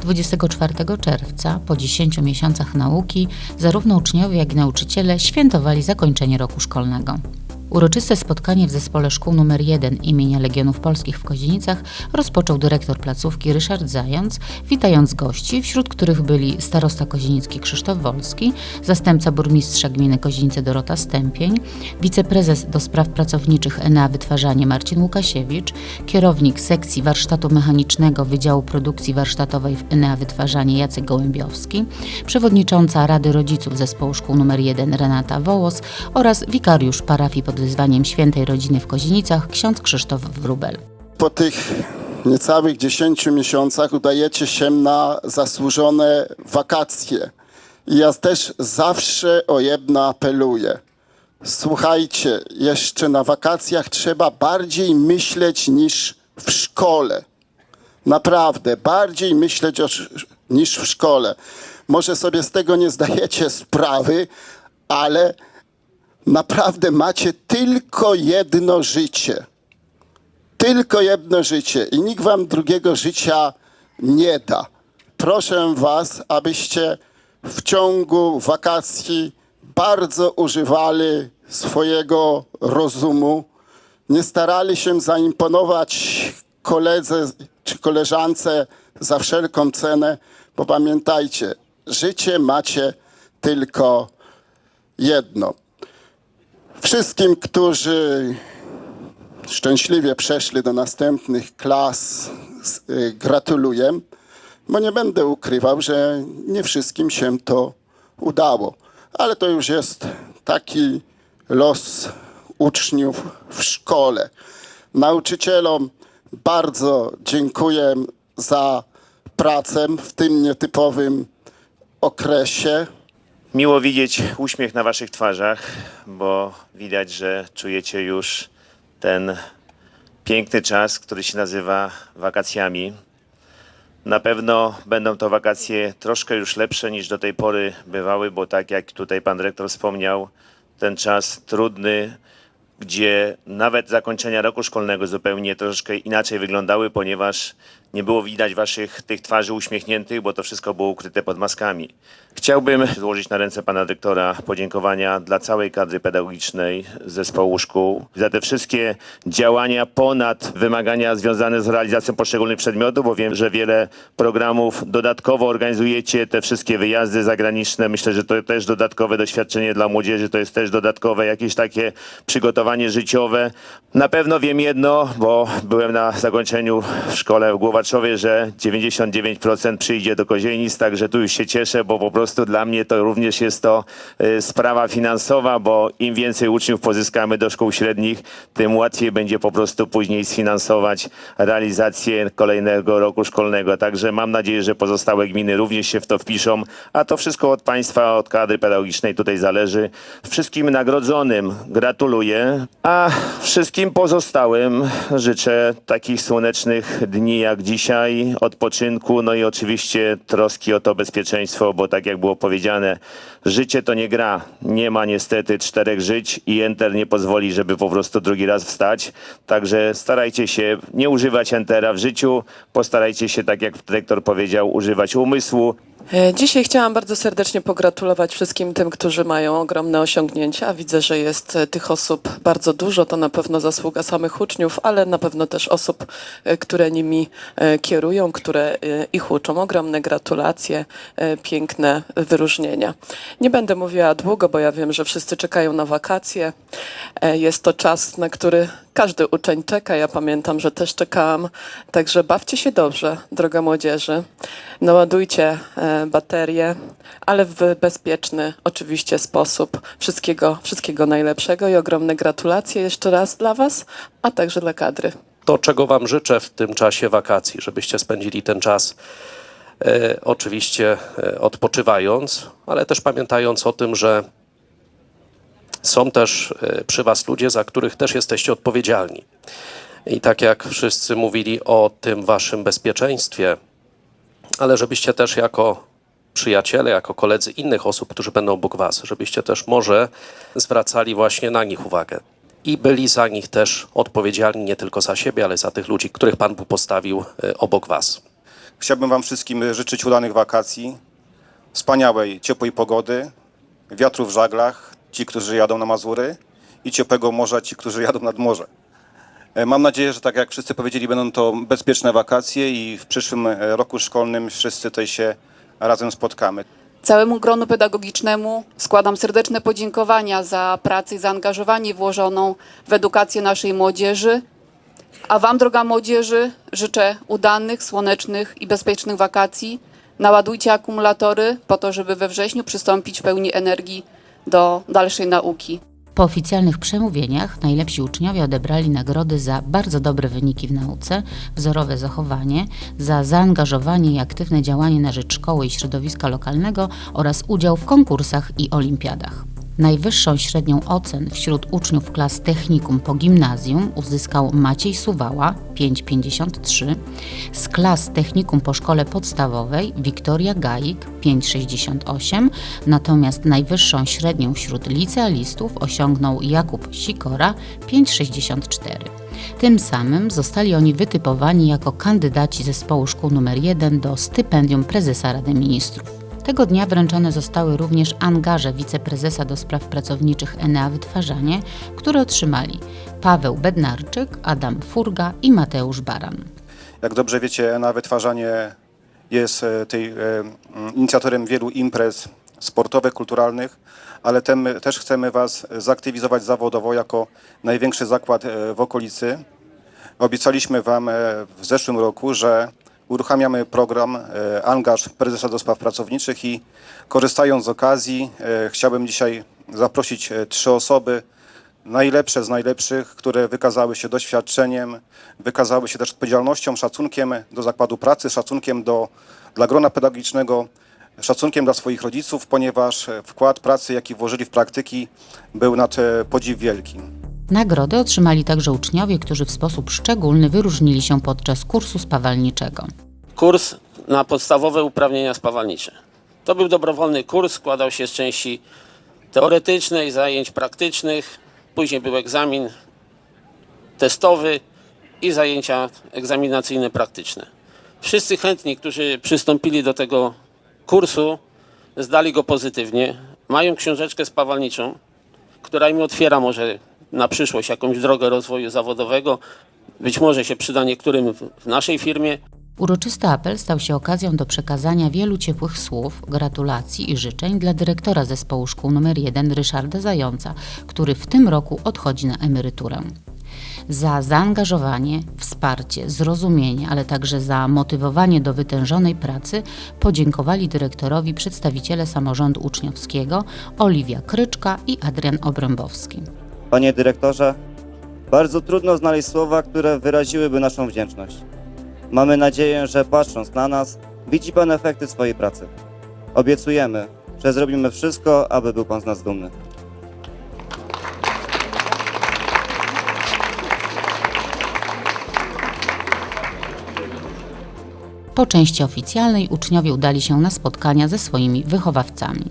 24 czerwca, po 10 miesiącach nauki, zarówno uczniowie, jak i nauczyciele świętowali zakończenie roku szkolnego. Uroczyste spotkanie w zespole szkół nr 1 imienia Legionów Polskich w Kozienicach rozpoczął dyrektor placówki Ryszard Zając, witając gości, wśród których byli starosta kozienicki Krzysztof Wolski, zastępca burmistrza gminy Kozienice Dorota Stępień, wiceprezes do spraw pracowniczych ENA Wytwarzanie Marcin Łukasiewicz, kierownik sekcji warsztatu mechanicznego Wydziału Produkcji Warsztatowej w ENA Wytwarzanie Jacek Gołębiowski, przewodnicząca Rady Rodziców Zespołu Szkół nr 1 Renata Wołos oraz wikariusz parafii pod wyzwaniem Świętej Rodziny w Kozienicach ksiądz Krzysztof Wróbel. po tych niecałych 10 miesiącach udajecie się na zasłużone wakacje. I ja też zawsze o jedno apeluję. Słuchajcie, jeszcze na wakacjach trzeba bardziej myśleć niż w szkole. Naprawdę, bardziej myśleć o, niż w szkole. Może sobie z tego nie zdajecie sprawy, ale naprawdę macie tylko jedno życie tylko jedno życie i nikt wam drugiego życia nie da. Proszę was, abyście w ciągu wakacji bardzo używali swojego rozumu, nie starali się zaimponować koledze czy koleżance za wszelką cenę, bo pamiętajcie, życie macie tylko jedno. Wszystkim, którzy szczęśliwie przeszli do następnych klas. Y, Gratuluję, bo nie będę ukrywał, że nie wszystkim się to udało. Ale to już jest taki los uczniów w szkole. Nauczycielom bardzo dziękuję za pracę w tym nietypowym okresie. Miło widzieć uśmiech na waszych twarzach, bo widać, że czujecie już ten piękny czas, który się nazywa wakacjami. Na pewno będą to wakacje troszkę już lepsze niż do tej pory bywały, bo tak jak tutaj pan dyrektor wspomniał, ten czas trudny, gdzie nawet zakończenia roku szkolnego zupełnie troszkę inaczej wyglądały, ponieważ nie było widać waszych tych twarzy uśmiechniętych, bo to wszystko było ukryte pod maskami. Chciałbym złożyć na ręce pana dyrektora podziękowania dla całej kadry pedagogicznej zespołu szkół za te wszystkie działania ponad wymagania związane z realizacją poszczególnych przedmiotów, bo wiem, że wiele programów dodatkowo organizujecie, te wszystkie wyjazdy zagraniczne. Myślę, że to też dodatkowe doświadczenie dla młodzieży, to jest też dodatkowe jakieś takie przygotowanie życiowe. Na pewno wiem jedno, bo byłem na zakończeniu w szkole w Głowaczowie, że 99% przyjdzie do Kozienic, także tu już się cieszę, bo po prostu dla mnie to również jest to y, sprawa finansowa, bo im więcej uczniów pozyskamy do szkół średnich, tym łatwiej będzie po prostu później sfinansować realizację kolejnego roku szkolnego. Także mam nadzieję, że pozostałe gminy również się w to wpiszą, a to wszystko od państwa, od kadry pedagogicznej tutaj zależy. Wszystkim nagrodzonym gratuluję, a wszystkim pozostałym życzę takich słonecznych dni jak dzisiaj, odpoczynku, no i oczywiście troski o to bezpieczeństwo, bo tak jak było powiedziane, życie to nie gra. Nie ma niestety czterech żyć i enter nie pozwoli, żeby po prostu drugi raz wstać. Także starajcie się nie używać entera w życiu, postarajcie się, tak jak dyrektor powiedział, używać umysłu, Dzisiaj chciałam bardzo serdecznie pogratulować wszystkim tym, którzy mają ogromne osiągnięcia. Widzę, że jest e, tych osób bardzo dużo. To na pewno zasługa samych uczniów, ale na pewno też osób, e, które nimi e, kierują, które e, ich uczą. Ogromne gratulacje, e, piękne wyróżnienia. Nie będę mówiła długo, bo ja wiem, że wszyscy czekają na wakacje. E, Jest to czas, na który każdy uczeń czeka. Ja pamiętam, że też czekałam. Także bawcie się dobrze, droga młodzieży. Naładujcie e, baterie, ale w bezpieczny oczywiście sposób. Wszystkiego, wszystkiego najlepszego i ogromne gratulacje jeszcze raz dla Was, a także dla kadry. to, czego Wam życzę w tym czasie wakacji, żebyście spędzili ten czas e, oczywiście e, odpoczywając, ale też pamiętając o tym, że są też e, przy Was ludzie, za których też jesteście odpowiedzialni. I tak jak wszyscy mówili o tym Waszym bezpieczeństwie, ale żebyście też jako przyjaciele, jako koledzy innych osób, którzy będą obok Was, żebyście też może zwracali właśnie na nich uwagę. I byli za nich też odpowiedzialni nie tylko za siebie, ale za tych ludzi, których Pan Bóg postawił e, obok Was. Chciałbym Wam wszystkim życzyć udanych wakacji, wspaniałej, ciepłej pogody, wiatru w żaglach, ci, którzy jadą na Mazury i ciepłego morza, ci, którzy jadą nad morze. E, Mam nadzieję, że tak jak wszyscy powiedzieli, będą to bezpieczne wakacje i w przyszłym e, roku szkolnym wszyscy tutaj się razem spotkamy. Całemu gronu pedagogicznemu składam serdeczne podziękowania za pracę i zaangażowanie włożoną w edukację naszej młodzieży. A Wam, droga młodzieży, życzę udanych, słonecznych i bezpiecznych wakacji. Naładujcie akumulatory po to, żeby we wrześniu przystąpić w pełni energii do dalszej nauki. Po oficjalnych przemówieniach najlepsi uczniowie odebrali nagrody za bardzo dobre wyniki w nauce, wzorowe zachowanie, za zaangażowanie i aktywne działanie na rzecz szkoły i środowiska lokalnego oraz udział w konkursach i olimpiadach. Najwyższą średnią ocen wśród uczniów klas technikum po gimnazjum uzyskał Maciej Suwała 5,53, z klas technikum po szkole podstawowej Wiktoria Gaik 5,68, natomiast najwyższą średnią wśród licealistów osiągnął Jakub Sikora 5,64. Tym samym zostali oni wytypowani jako kandydaci zespołu szkół nr 1 do stypendium prezesa Rady Ministrów. Tego dnia wręczone zostały również angaże wiceprezesa do spraw pracowniczych Enea Wytwarzanie, które otrzymali Paweł Bednarczyk, Adam Furga i Mateusz Baran. Jak dobrze wiecie, na wytwarzanie jest e, tej, e, inicjatorem wielu imprez sportowych, kulturalnych, ale tem, też chcemy Was zaktywizować zawodowo jako największy zakład e, w okolicy. Obiecaliśmy Wam w zeszłym roku, że uruchamiamy program e, Angaż Prezesa do Spraw Pracowniczych i korzystając z okazji e, chciałbym dzisiaj zaprosić e, trzy osoby, najlepsze z najlepszych, które wykazały się doświadczeniem, wykazały się też odpowiedzialnością, szacunkiem do zakładu pracy, szacunkiem do, dla grona pedagogicznego, szacunkiem dla swoich rodziców, ponieważ wkład pracy, jaki włożyli w praktyki, był nad podziw wielki. Nagrody otrzymali także uczniowie, którzy w sposób szczególny wyróżnili się podczas kursu spawalniczego. kurs na podstawowe uprawnienia spawalnicze. To był dobrowolny kurs, składał się z części teoretycznej, zajęć praktycznych, później był egzamin testowy i zajęcia egzaminacyjne praktyczne. Wszyscy chętni, którzy przystąpili do tego kursu, zdali go pozytywnie, mają książeczkę spawalniczą, która im otwiera może na przyszłość jakąś drogę rozwoju zawodowego. Być może się przyda niektórym w- naszej firmie. Uroczysty apel stał się okazją do przekazania wielu ciepłych słów, gratulacji i życzeń dla dyrektora zespołu szkół nr 1 Ryszarda Zająca, który w tym roku odchodzi na emeryturę. Za zaangażowanie, wsparcie, zrozumienie, ale także za motywowanie do wytężonej pracy podziękowali dyrektorowi przedstawiciele samorządu uczniowskiego Oliwia Kryczka i Adrian Obrębowski. Panie dyrektorze, bardzo trudno znaleźć słowa, które wyraziłyby naszą wdzięczność. Mamy nadzieję, że patrząc na nas, widzi Pan efekty swojej pracy. Obiecujemy, że zrobimy wszystko, aby był Pan z nas dumny. Po części oficjalnej uczniowie udali się na spotkania ze swoimi wychowawcami.